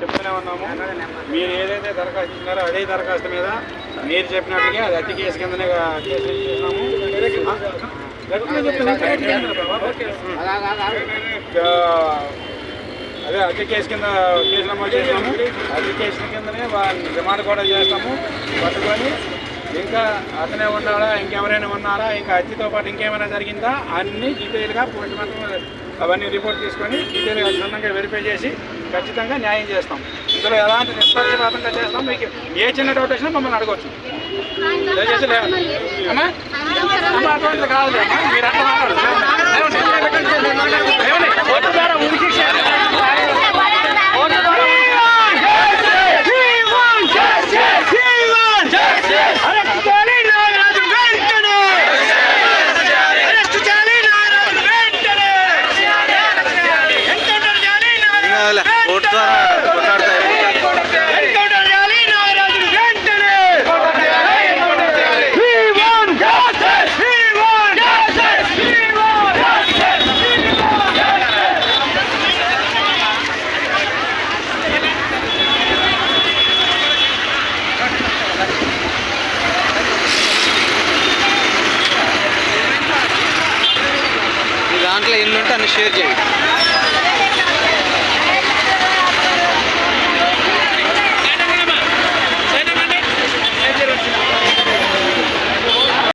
చెప్తూనే ఉన్నాము. మీరు ఏదైతే దరఖాస్తు ఇచ్చినారో అదే దరఖాస్తు మీద మీరు చెప్పినట్టుగా అది అతి కేసు కిందనే కేసు చేసినాము. అదే అతి కేసు కింద కేసు నమోదు చేసాము అతి కేసు కిందనే రిమాండ్ కూడా చేస్తాము. పట్టుకొని ఇంకా అతనే ఉన్నాడా ఇంకెవరైనా ఉన్నారా ఇంకా అతితో పాటు ఇంకేమైనా జరిగిందా? అన్ని డీటెయిల్గా పోస్ట్ మార్టం అవన్నీ రిపోర్ట్ తీసుకొని డీటెయిల్గా క్షుణ్ణంగా వెరిఫై చేసి ఖచ్చితంగా న్యాయం చేస్తాం. ఇందులో ఎలాంటి నిష్పక్షపాతంగా చేస్తాం మీకు ఏ చిన్న డౌట్ వచ్చినా మమ్మల్ని అడగవచ్చు దయచేసి లే- అమ్మా? అమ్మా, కాదు మీరు అట్లా మాట్లాడదు ఏమండి? కోర్టు ద్వారా ఉరికి కోర్టు ద్వారా కోర్టు ద్వారా కొట్లాడతారు మీ దాంట్లో ఎన్ని ఉంటే అన్ని షేర్ చేయండి